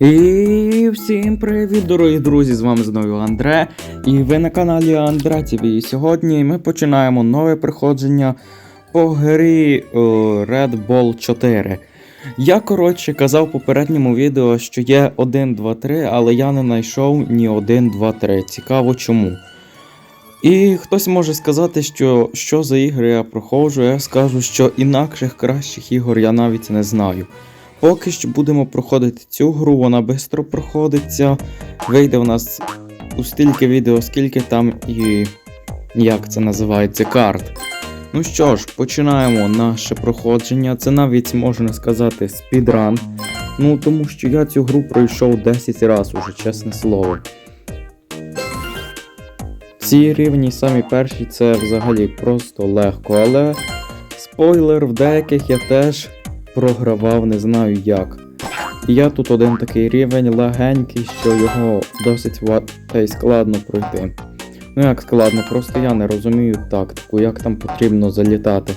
І всім привіт, дорогі друзі! З вами знову Андре. І ви на каналі Андре ТВ. І сьогодні ми починаємо нове приходження по грі о, Red Ball 4. Я, коротше, казав в попередньому відео, що є 1, 2, 3, але я не знайшов ні 1, 2, 3. Цікаво чому. І хтось може сказати, що що за ігри я проходжу, я скажу, що інакших кращих ігор я навіть не знаю. Поки що будемо проходити цю гру, вона швидко проходиться. Вийде у нас у стільки відео, скільки там і. як це називається, карт. Ну що ж, починаємо наше проходження. Це навіть можна сказати спідран. Ну тому що я цю гру пройшов 10 разів уже, чесне слово. Ці рівні самі перші це взагалі просто легко, але спойлер, в деяких я теж програвав, не знаю як. Я тут один такий рівень легенький, що його досить складно пройти. Ну як складно, просто я не розумію тактику, як там потрібно залітати.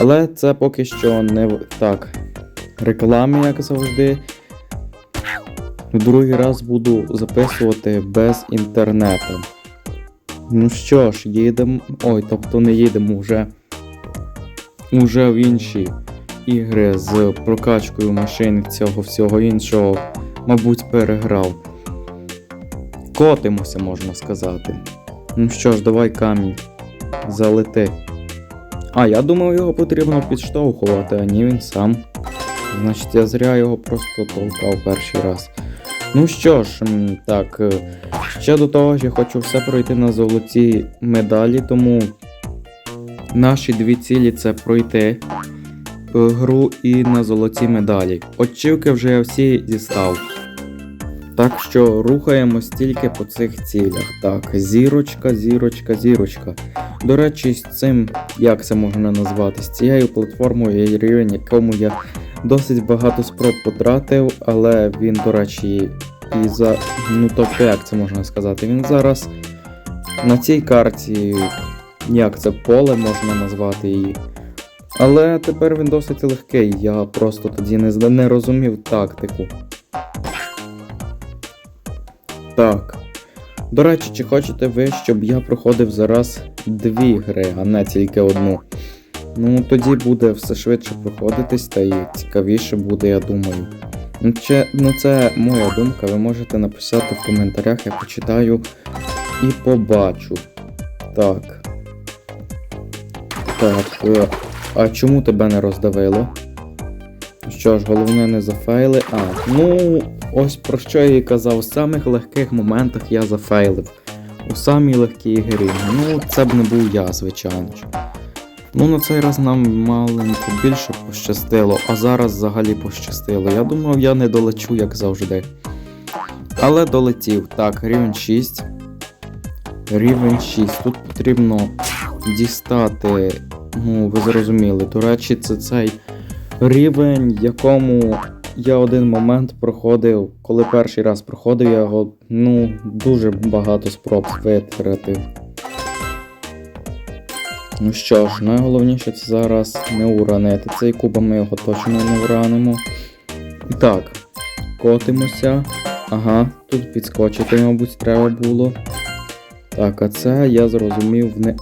Але це поки що не так. Реклами, як завжди. В другий раз буду записувати без інтернету. Ну що ж, їдемо. Ой, тобто не їдемо вже. Уже в інші ігри з прокачкою машин цього всього іншого, мабуть, переграв. Котимося, можна сказати. Ну що ж, давай камінь. Залети. А, я думав, його потрібно підштовхувати, а ні він сам. Значить, я зря його просто толкав перший раз. Ну що ж, так. е, Ще до того ж, я хочу все пройти на золоті медалі, тому наші дві цілі це пройти гру і на золоті медалі. Очівки вже я всі дістав. Так що рухаємось тільки по цих цілях. Так, зірочка, зірочка, зірочка. До речі, з цим, як це можна назвати, з цією платформою є рівень, якому я досить багато спроб потратив, але він, до речі, і за. Ну тобто, як це можна сказати? Він зараз на цій карті, як це поле можна назвати її. Але тепер він досить легкий, я просто тоді не, не розумів тактику. Так. До речі, чи хочете ви, щоб я проходив зараз дві гри, а не тільки одну? Ну, тоді буде все швидше проходитись, та й цікавіше буде, я думаю. Ну, це, ну, це моя думка, ви можете написати в коментарях, я почитаю і побачу. Так. Так. А чому тебе не роздавило? Що ж, головне не зафейли. А, ну, ось про що я і казав, в самих легких моментах я зафейлив. У самій легкій грі. Ну, це б не був я, звичайно ж. Ну, на цей раз нам маленько більше пощастило, а зараз взагалі пощастило. Я думав, я не долечу, як завжди. Але долетів. Так, рівень 6. Рівень 6. Тут потрібно дістати. Ну, ви зрозуміли. До речі, це цей рівень, якому я один момент проходив. Коли перший раз проходив, я його ну, дуже багато спроб витратив. Ну що ж, найголовніше це зараз не уранити цей куб, а ми його точно не уранимо. І так, котимося. Ага, тут підскочити, мабуть, треба було. Так, а це я зрозумів не.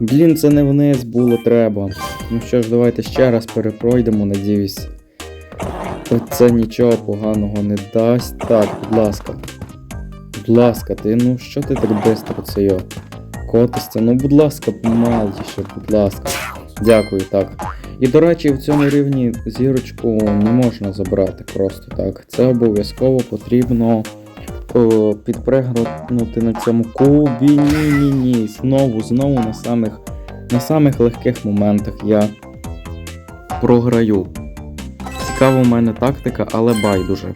Блін, це не вниз було треба. Ну що ж, давайте ще раз перепройдемо, надіюсь. Це нічого поганого не дасть. Так, будь ласка. Будь ласка, ти ну що ти так швидко це йо? Котисться, ну будь ласка, помаліше, будь ласка. Дякую, так. І до речі, в цьому рівні зірочку не можна забрати просто так. Це обов'язково потрібно о, підпригнути на цьому кубі. Ні, ні, ні. Знову, знову на самих, на самих легких моментах я програю. Цікава у мене тактика, але байдуже.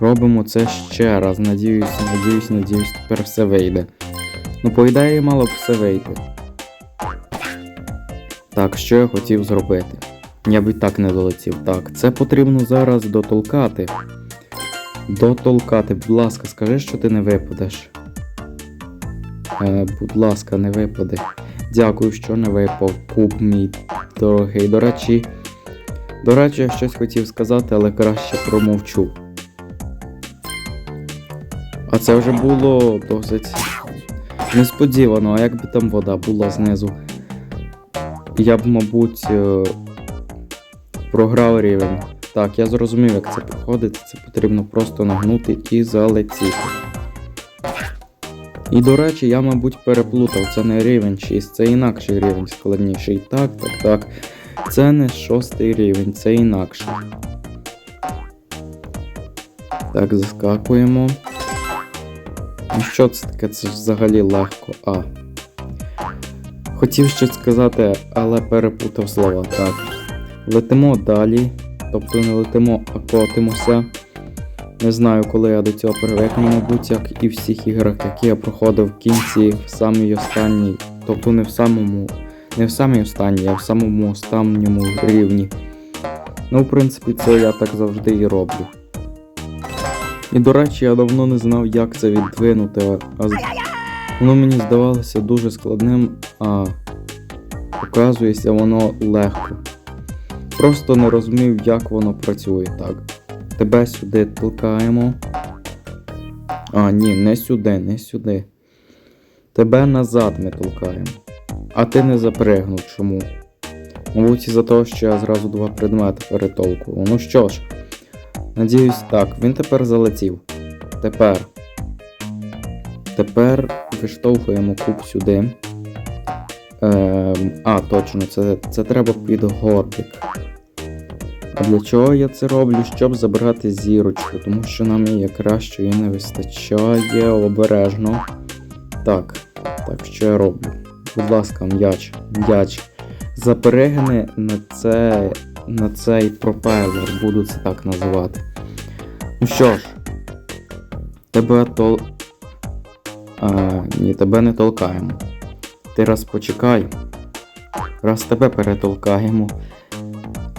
Робимо це ще раз. Надіюсь, надіюсь, надіюсь, тепер все вийде. Ну, по ідеї, мало б все вийти. Так, що я хотів зробити? Я б і так не долетів. Так, це потрібно зараз дотолкати. Дотолкати, будь ласка, скажи, що ти не випадеш. Е, будь ласка, не випаде. Дякую, що не випав. Куб мій дорогий. До речі, до речі, я щось хотів сказати, але краще промовчу. А це вже було досить несподівано, а якби там вода була знизу. Я б, мабуть, е, програв рівень. Так, я зрозумів, як це проходить. Це потрібно просто нагнути і залетіти. І до речі, я, мабуть, переплутав. Це не рівень 6, це інакший рівень складніший. Так, так, так. Це не шостий рівень, це інакше. Так, заскакуємо. Ну що це таке? Це взагалі легко. А. Хотів щось сказати, але перепутав слова. Так. Летимо далі. Тобто не летимо, а котимося. Не знаю, коли я до цього привикну, мабуть, як і всіх іграх, які я проходив в кінці, в самій останній. Тобто не в самому. Не в самій останній, а в самому останньому рівні. Ну, в принципі, це я так завжди і роблю. І до речі, я давно не знав, як це віддвинути, а воно мені здавалося дуже складним, а оказується воно легко. Просто не розумів, як воно працює так. Тебе сюди толкаємо. А, ні, не сюди, не сюди. Тебе назад ми толкаємо. А ти не запригнув чому? Мабуть, із-за того, що я зразу два предмети перетолкував. Ну що ж, надіюсь, так, він тепер залетів. Тепер. Тепер виштовхуємо куб сюди. Ем, а, точно, це, це треба під горбик. Для чого я це роблю? Щоб забрати зірочку, тому що нам її кращої не вистачає обережно. Так, так, що я роблю? Будь ласка, м'яч, м'яч. Заперегни на, це, на цей пропелер, буду це так називати. Ну що ж, тебе тол. А, ні, тебе не толкаємо. Ти раз почекай. Раз тебе перетолкаємо.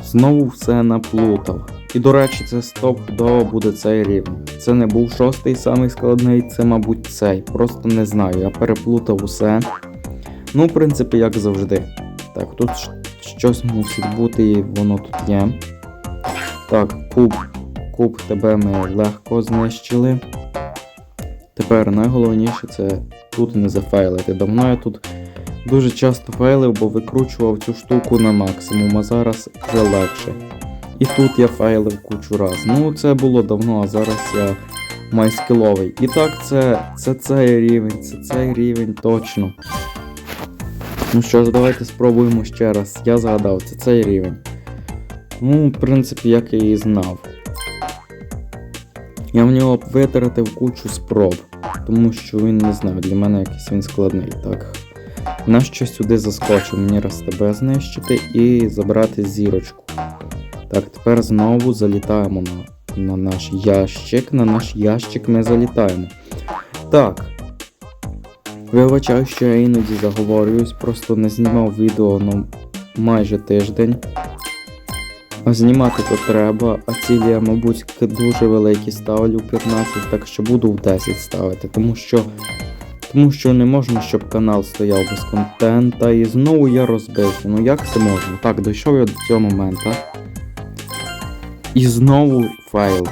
Знову все наплутав. І до речі, це стопудово буде цей рівень. Це не був шостий самий складний, це, мабуть, цей. Просто не знаю, я переплутав усе. Ну, в принципі, як завжди. Так, тут щось мусить бути, і воно тут є. Так, куб. Куб тебе ми легко знищили. Тепер найголовніше це тут не зафейлити. Давно я тут дуже часто фейлив, бо викручував цю штуку на максимум, а зараз вже легше. І тут я фейлив кучу раз. Ну, це було давно, а зараз я майскіловий. І так, це, це цей рівень, це цей рівень точно. Ну що ж, давайте спробуємо ще раз. Я згадав, це цей рівень. Ну, в принципі, як я і знав. Я в нього витратив кучу спроб, тому що він не знаю, для мене якийсь він складний. Так. Нащо сюди заскочив? Мені раз тебе знищити і забрати зірочку. Так, тепер знову залітаємо на, на наш ящик. На наш ящик ми залітаємо. Так. Вибачаю, що я іноді заговорююсь, просто не знімав відео ну, майже тиждень. Знімати то треба, а цілі я, мабуть, дуже великі ставлю 15, так що буду в 10 ставити, тому що. Тому що не можна, щоб канал стояв без контента. І знову я розбився. Ну як це можна? Так, дійшов я до цього моменту. І знову файл.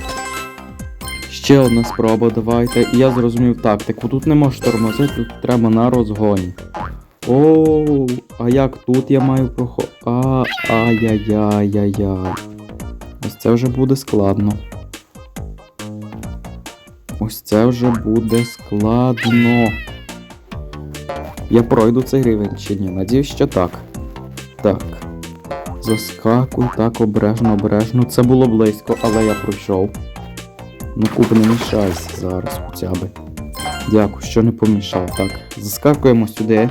Ще одна спроба, давайте. І я зрозумів тактику. Тут не можеш тормозити, тут треба на розгоні. Оу, а як тут я маю проход... А, ай-яй-яй-яй-яй. Ось це вже буде складно. Ось це вже буде складно. Я пройду цей рівень чи ні? Надіюсь, що так. Так. Заскакуй, так, обережно, обережно. Це було близько, але я пройшов. Ну, куб, не мішайся зараз хоча би. Дякую, що не помішав. Так, заскакуємо сюди.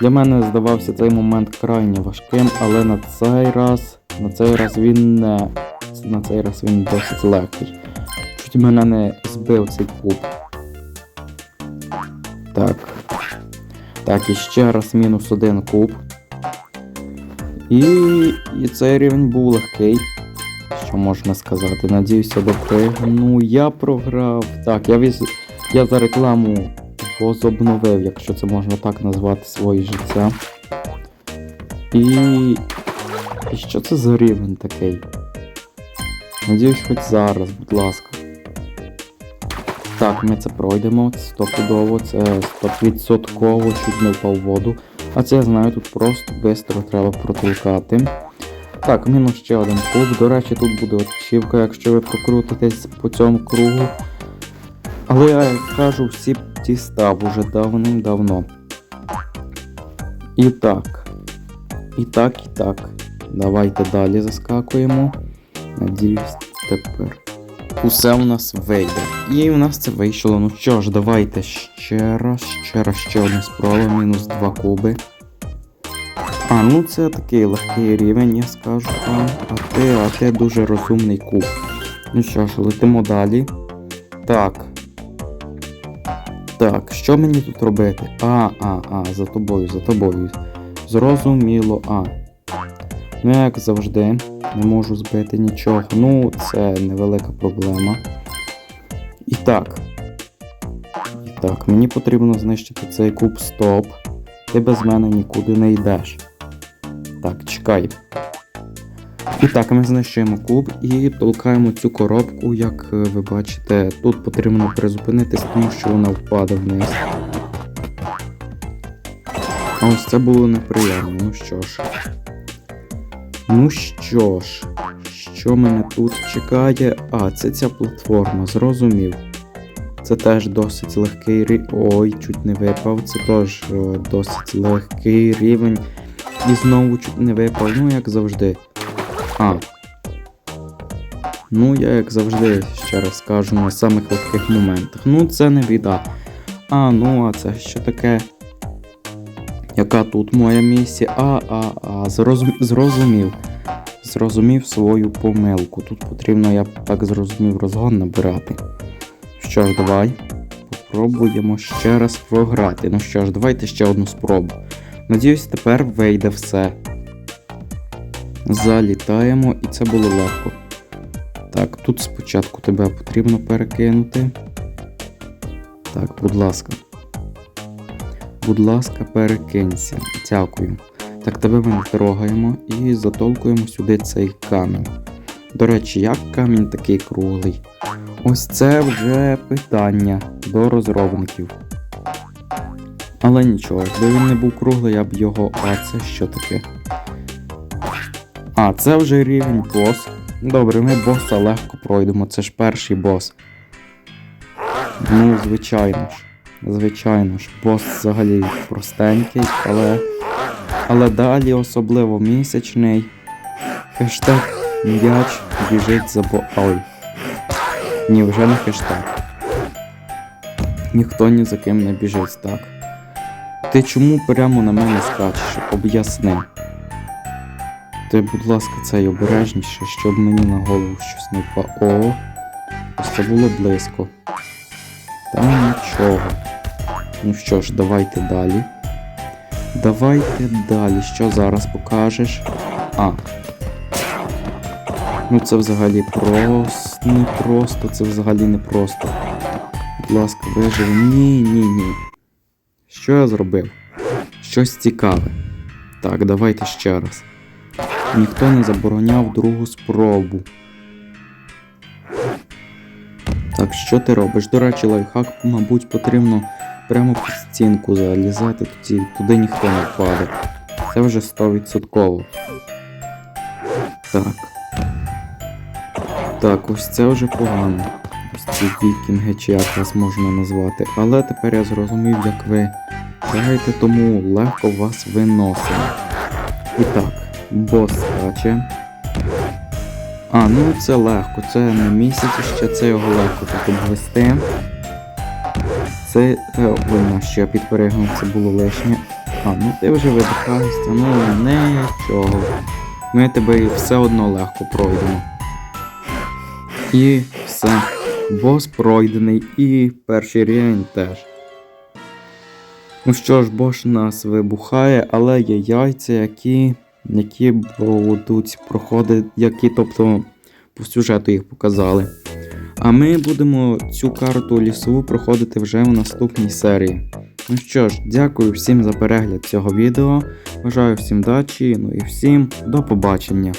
Для мене здавався цей момент крайне важким, але на цей раз. На цей раз він не. На цей раз він досить легкий. Чуть мене не збив цей куб. Так. Так, і ще раз мінус один куб. І, і цей рівень був легкий. Що можна сказати? Надіюся, допригну. Я програв. Так, я віз... я за рекламу возобновив, якщо це можна так назвати, своє життя. І. І що це за рівень такий? Надіюсь, хоч зараз, будь ласка. Так, ми це пройдемо, стопудово, це стовідсотково чуть не впав воду. А це я знаю, тут просто швидко треба протолкати. Так, мінус ще один куб. До речі, тут буде очівка, якщо ви прокрутитесь по цьому кругу. Але я кажу, всі ті став уже давним-давно. І так. І так, і так. Давайте далі заскакуємо. Надіюсь, тепер. Усе у нас вийде. І у нас це вийшло. Ну що ж, давайте ще раз, ще раз, ще одна спроба, мінус 2 куби. А, ну це такий легкий рівень, я скажу вам. А ти, а ти дуже розумний куб. Ну що ж, летимо далі. Так. Так, що мені тут робити? А, а, а, за тобою, за тобою. Зрозуміло, а. Ну, як завжди, не можу збити нічого. Ну, це невелика проблема. І так. І так, мені потрібно знищити цей куб стоп. Ти без мене нікуди не йдеш. Так, чекай. І так, ми знищуємо куб і толкаємо цю коробку, як е, ви бачите, тут потрібно призупинитись, тому що вона впаде вниз. А ось це було неприємно. Ну що ж. Ну що ж, що мене тут чекає? А, це ця платформа, зрозумів. Це теж досить легкий рівень. Ой, чуть не випав. Це теж е, досить легкий рівень. І знову чуть не випав, ну як завжди. А. Ну, я як завжди ще раз кажу на самих легких моментах. Ну, це не біда. А, ну а це що таке? Яка тут моя місія? А, а, а, зрозум... зрозумів. Зрозумів свою помилку. Тут потрібно, я так зрозумів, розгон набирати. Що ж, давай. Попробуємо ще раз програти. Ну що ж, давайте ще одну спробу. Надіюсь, тепер вийде все. Залітаємо, і це було легко. Так, тут спочатку тебе потрібно перекинути. Так, будь ласка. Будь ласка, перекинься. Дякую. Так, тебе ми трогаємо і затолкуємо сюди цей камінь. До речі, як камінь такий круглий? Ось це вже питання до розробників. Але нічого, якби він не був круглий, я б його. А це що таке? А, це вже рівень бос. Добре, ми боса легко пройдемо, це ж перший бос. Ну, звичайно ж. Звичайно ж, бос взагалі простенький, але. Але далі особливо місячний. Хештег м'яч біжить за бо. Ой. Ні, вже не хештег. Ніхто ні за ким не біжить, так. Ти чому прямо на мене скачеш? Об'ясни. Ти, будь ласка, цей обережніше, щоб мені на голову щось не впало. О, ось це було близько. Та нічого. Ну що ж, давайте далі. Давайте далі. Що зараз покажеш? А. Ну це взагалі просто не просто, це взагалі не просто. Будь ласка, вижив. Ні, ні, ні. Що я зробив? Щось цікаве. Так, давайте ще раз. Ніхто не забороняв другу спробу. Так, що ти робиш? До речі, лайфхак, мабуть, потрібно прямо під стінку залізати, тоді туди ніхто не впаде. Це вже 100%. Так. Так, ось це вже погано. Ось ці вікінги, чи як вас можна назвати. Але тепер я зрозумів, як ви граєте, тому легко вас виносимо. І так, бос скаче. А, ну це легко, це не місяць ще, це його легко тут обвести. Це. е, Ой, на ще підперегнув, це було лишнє. А, ну ти вже видихаєшся, ну нічого. Ми тебе все одно легко пройдемо. І все. Бос пройдений і перший рівень теж. Ну що ж, бос нас вибухає, але є яйця, які які будуть проходити, які, тобто, по сюжету їх показали. А ми будемо цю карту лісову проходити вже в наступній серії. Ну що ж, дякую всім за перегляд цього відео. Бажаю всім дачі, ну і всім до побачення.